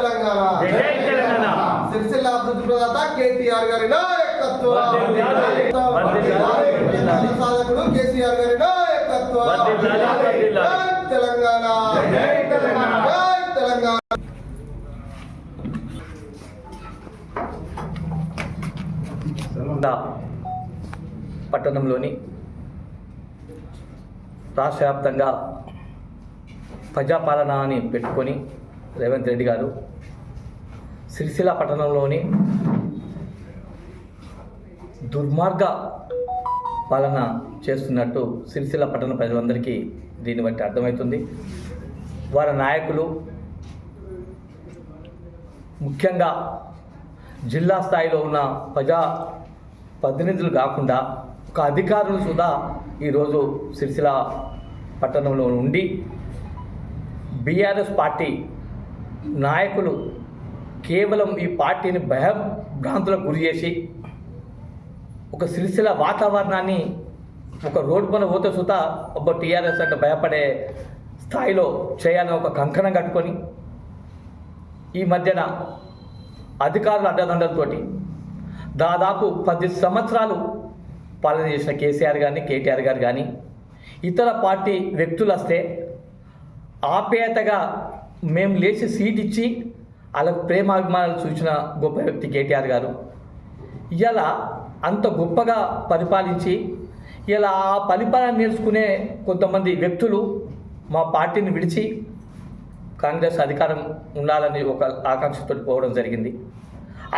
తెలంగాణ. జై తెలంగాణ. సిరిసిల్ల అభివృద్ధి ప్రదాత కేటీఆర్ గారి నాయకత్వం. సాధకుడు కేసీఆర్ గారి నాయకత్వం. తెలంగాణ. జై తెలంగాణ. జై తెలంగాణ. దా పట్టణంలోని రాష్ట్ర వ్యాప్తంగా ప్రజాపాలన అని పెట్టుకొని రేవంత్ రెడ్డి గారు సిరిసిల్ల పట్టణంలోని దుర్మార్గ పాలన చేస్తున్నట్టు సిరిసిల్ల పట్టణ ప్రజలందరికీ దీన్ని బట్టి అర్థమవుతుంది. వారి నాయకులు ముఖ్యంగా జిల్లా స్థాయిలో ఉన్న ప్రజా ప్రతినిధులు కాకుండా ఒక అధికారులు సుధా ఈరోజు సిరిసిల్ల పట్టణంలో ఉండి బీఆర్ఎస్ పార్టీ నాయకులు కేవలం ఈ పార్టీని భయభ్రాంతులకు గురి చేసి ఒక సిరిసిల వాతావరణాన్ని ఒక రోడ్డు పైన పోతే సుతా ఒక టీఆర్ఎస్ అంటే భయపడే స్థాయిలో చేయాలని ఒక కంకణం కట్టుకొని ఈ మధ్యన అధికారుల అడ్డదండలతోటి దాదాపు పది సంవత్సరాలు పాలన చేసిన కేసీఆర్ కానీ కేటీఆర్ గారు కానీ ఇతర పార్టీ వ్యక్తులు వస్తే ఆప్యాయతగా మేము లేచి సీట్ ఇచ్చి వాళ్ళకు ప్రేమాభిమానాలు చూసిన గొప్ప వ్యక్తి కేటీఆర్ గారు. ఇలా అంత గొప్పగా పరిపాలించి ఇలా ఆ పరిపాలన నేర్చుకునే కొంతమంది వ్యక్తులు మా పార్టీని విడిచి కాంగ్రెస్ అధికారం ఉండాలని ఒక ఆకాంక్షతో పోవడం జరిగింది.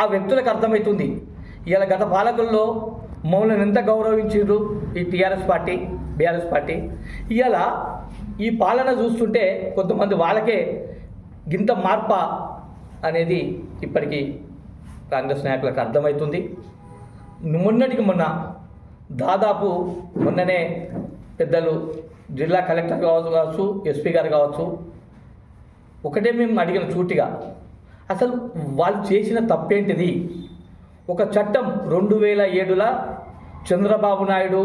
ఆ వ్యక్తులకు అర్థమవుతుంది ఇలా గత పాలకుల్లో మమ్మల్ని ఎంత గౌరవించారు ఈ టీఆర్ఎస్ పార్టీ బీఆర్ఎస్ పార్టీ. ఇలా ఈ పాలన చూస్తుంటే కొంతమంది వాళ్ళకే గింత మార్ప అనేది ఇప్పటికీ కాంగ్రెస్ నాయకులకు అర్థమవుతుంది. మొన్నటికి మొన్న దాదాపు మొన్ననే పెద్దలు జిల్లా కలెక్టర్ కావచ్చు కావచ్చు ఎస్పీ గారు కావచ్చు ఒకటే మేము అడిగిన చూటిగా అసలు వాళ్ళు చేసిన తప్పేంటిది? ఒక చట్టం రెండు వేల ఏడుల చంద్రబాబు నాయుడు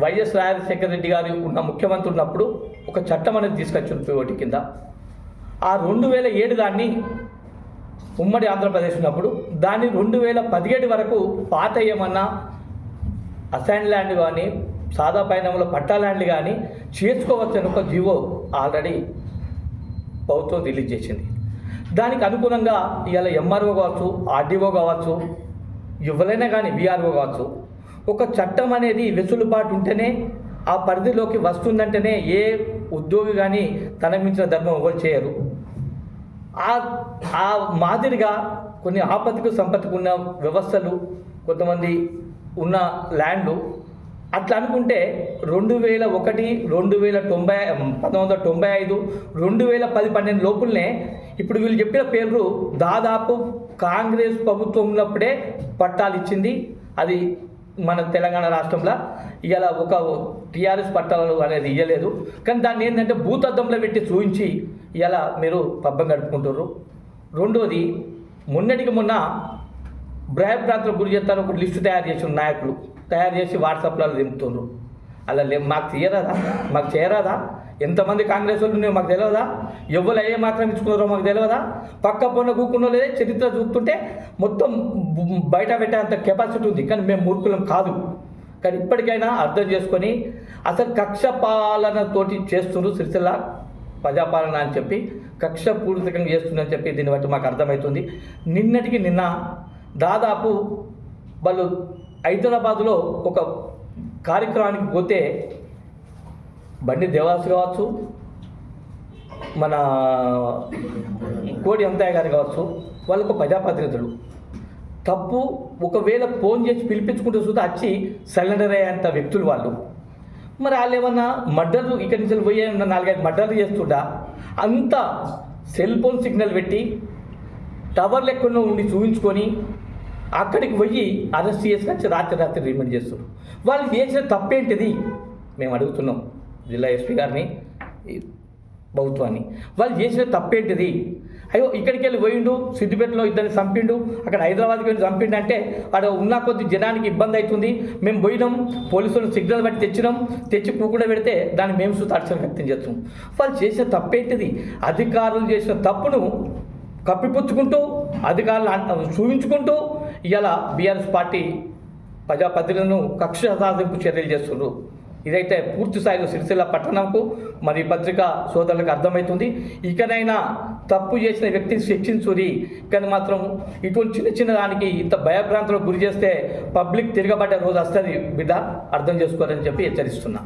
వైఎస్ రాజశేఖర రెడ్డి గారు ఉన్న ముఖ్యమంత్రి ఉన్నప్పుడు ఒక చట్టం అనేది తీసుకొచ్చిన పిఓటి కింద. ఆ రెండు వేల ఏడు దాన్ని ఉమ్మడి ఆంధ్రప్రదేశ్ ఉన్నప్పుడు దాన్ని రెండు వేల పదిహేడు వరకు పాత ఏమన్నా అసైన్ ల్యాండ్ కానీ సాదా పైనంలో పట్టా ల్యాండ్ కానీ చేసుకోవచ్చని ఒక జీవో ఆల్రెడీ ప్రభుత్వం రిలీజ్ చేసింది. దానికి అనుగుణంగా ఇవాళ ఎంఆర్ఓ కావచ్చు ఆర్డీఓ కావచ్చు ఎవరైనా కానీ బీఆర్ఓ కావచ్చు ఒక చట్టం అనేది వెసులుబాటు ఉంటేనే ఆ పరిధిలోకి వస్తుందంటేనే ఏ ఉద్యోగి కానీ తన మించిన ధర్మం ఎవరు చేయరు. ఆ ఆ మాదిరిగా కొన్ని ఆపదకు సంపత్తికి ఉన్న వ్యవస్థలు కొంతమంది ఉన్న ల్యాండ్లు అట్లా అనుకుంటే రెండు వేల ఒకటి రెండు వేల తొంభై పంతొమ్మిది వందల తొంభై ఐదు రెండు వేల పది పన్నెండు లోపులనే ఇప్పుడు వీళ్ళు చెప్పిన పేర్లు దాదాపు కాంగ్రెస్ ప్రభుత్వం ఉన్నప్పుడే పట్టాలు ఇచ్చింది. అది మన తెలంగాణ రాష్ట్రంలో ఇవాళ ఒక టీఆర్ఎస్ పట్టాలు అనేది ఇవ్వలేదు కానీ దాన్ని ఏంటంటే భూతద్దంలో పెట్టి చూపించి ఇలా మీరు పబ్బం గడుపుకుంటున్నారు రెండోది మొన్నటికి మొన్న భయభ్రాంతులకు గురి చేస్తారు ఒక లిస్టు తయారు చేసిన నాయకులు తయారు చేసి వాట్సాప్లో దింపుతున్నారు అలా లే మాకు తీయరాదా మాకు చేయరాదా? ఎంతమంది కాంగ్రెస్ వాళ్ళు ఉన్నాయో మాకు తెలియదా ఎవరు ఏ మాత్రం ఇచ్చుకున్నారో మాకు తెలియదా పక్క పొన్న కూకున్న లేదే చరిత్ర చూస్తుంటే మొత్తం బయట పెట్టేంత కెపాసిటీ ఉంది. కానీ మేము మూర్ఖులం కాదు. కానీ ఇప్పటికైనా అర్థం చేసుకొని అసలు కక్ష పాలనతోటి చేస్తున్నారు సిరిసిల్ల ప్రజాపాలన అని చెప్పి కక్ష పూరితంగా చేస్తుందని చెప్పి దీన్ని బట్టి మాకు అర్థమవుతుంది. నిన్నటికి నిన్న దాదాపు వాళ్ళు హైదరాబాదులో ఒక కార్యక్రమానికి పోతే బండి దేవాసు కావచ్చు మన కోడి అంతయ్య గారు కావచ్చు వాళ్ళకు ప్రజాప్రతినిధులు. తప్పు ఒకవేళ ఫోన్ చేసి పిలిపించుకుంటూ చూస్తే వచ్చి సరెండర్ అయ్యేంత వ్యక్తులు వాళ్ళు. మరి వాళ్ళు ఏమన్నా మర్డర్లు ఇక్కడి నుంచి పోయే ఉన్న నాలుగైదు మర్డర్లు చేస్తుంటా అంత సెల్ ఫోన్ సిగ్నల్ పెట్టి టవర్ లెక్కన ఉండి చూపించుకొని అక్కడికి పోయి అరెస్ట్ చేసుకొచ్చి రాత్రి రాత్రి రిమైండ్ చేస్తున్నారు. వాళ్ళు చేసిన తప్పేంటిది? మేము అడుగుతున్నాం. జిల్లా ఎస్పీ గారిని ప్రభుత్వాన్ని. వాళ్ళు చేసిన తప్పేంటిది? అయ్యో ఇక్కడికి వెళ్ళి పోయిండు సిద్దిపేటలో ఇద్దరిని చంపిండు అక్కడ హైదరాబాద్కి వెళ్ళి చంపిండు అంటే అక్కడ ఉన్న కొద్ది జనానికి ఇబ్బంది అవుతుంది. మేము పోయినాం పోలీసులు సిగ్నల్ బట్టి తెచ్చినాం తెచ్చి కూకుండా పెడితే దాన్ని మేము సుతార్చన వ్యక్తం చేస్తున్నాం వాళ్ళు చేసిన తప్పేంటిది? అధికారులు చేసిన తప్పును కప్పిపుచ్చుకుంటూ అధికారులు చూపించుకుంటూ ఇలా బీఆర్ఎస్ పార్టీ ప్రజాప్రతినిధులను కక్ష సాధింపు చర్యలు చేస్తున్నారు ఇదైతే పూర్తి స్థాయిలో సిరిసిల్ల పట్టణంకు మరి పత్రికా సోదరులకు అర్థమవుతుంది. ఇకనైనా తప్పు చేసిన వ్యక్తిని శిక్షించురి. కానీ మాత్రం ఇటువంటి చిన్న చిన్న దానికి ఇంత భయభ్రాంతులకు గురి చేస్తే పబ్లిక్ తిరగబడ్డ రోజు వస్తుంది బిడ్డ. అర్థం చేసుకోవాలని చెప్పి హెచ్చరిస్తున్నా.